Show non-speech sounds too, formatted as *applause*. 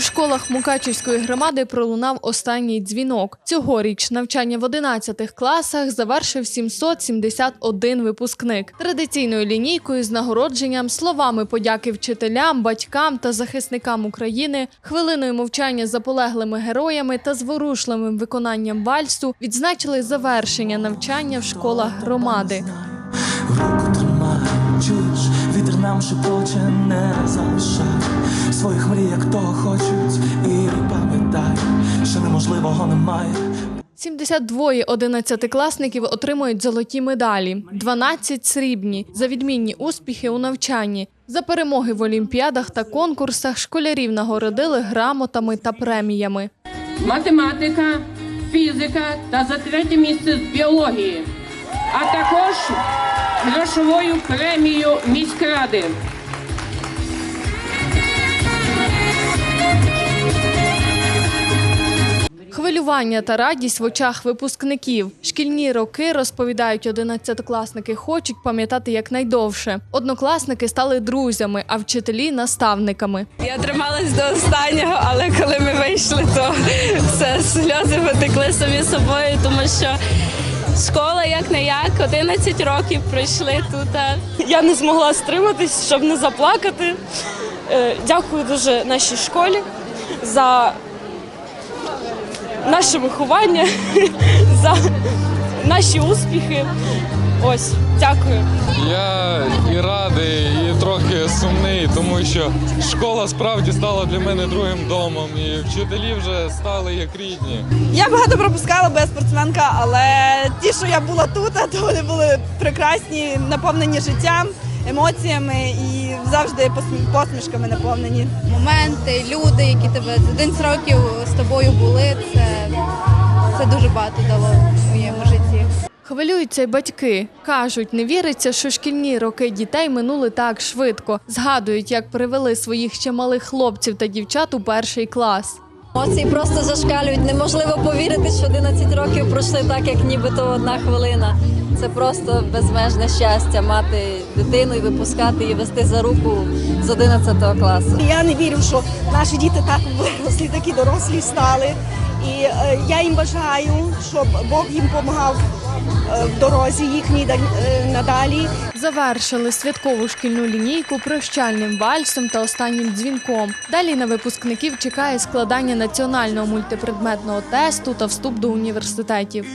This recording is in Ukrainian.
Школах Мукачівської громади пролунав останній дзвінок. Цьогоріч навчання в 11 класах завершив 771 випускник. Традиційною лінійкою з нагородженням, словами подяки вчителям, батькам та захисникам України, хвилиною мовчання за полеглими героями та зворушливим виконанням вальсу відзначили завершення навчання в школах громади. Нам шепоче, не залишай своїх мрій, як того хочуть, і пам'ятай, що неможливого немає. 72 одинадцятикласників отримують золоті медалі, 12 – срібні за відмінні успіхи у навчанні. За перемоги в олімпіадах та конкурсах школярів нагородили грамотами та преміями. математика, фізика та за третє місце з біології, а також грошовою премією міськради. Хвилювання та радість в очах випускників. Шкільні роки, розповідають одинадцятикласники, хочуть пам'ятати якнайдовше. Однокласники стали друзями, а вчителі наставниками. Я трималась до останнього, але коли ми вийшли, то все сльози потекли самі собою, тому що школа як не як 11 років пройшли тут. Я не змогла стриматись, щоб не заплакати. Е, Дякую дуже нашій школі за наше виховання, *laughs* за наші успіхи. Ось, дякую. Я і радий, трохи сумний, тому що школа справді стала для мене другим домом, і вчителі вже стали як рідні. Я багато пропускала, бо я спортсменка, але ті, що я була тут, то вони були прекрасні, наповнені життям, емоціями і завжди посмі- посмішками наповнені. моменти, люди, які тебе 11 років з тобою були, це, це дуже багато дало в моєму житті. Хвилюються й батьки. Кажуть, не віриться, що шкільні роки дітей минули так швидко. Згадують, як привели своїх ще малих хлопців та дівчат у перший клас. Емоції просто зашкалюють. Неможливо повірити, що 11 років пройшли так, як нібито одна хвилина. Це просто безмежне щастя мати дитину і випускати її вести за руку з 11 класу. Я не вірю, що наші діти так виросли, такі дорослі стали. І е, я їм бажаю, щоб Бог їм допомагав е, в дорозі їхній да- е, надалі. Завершили святкову шкільну лінійку прощальним вальсом та останнім дзвінком. Далі на випускників чекає складання національного мультипредметного тесту та вступ до університетів.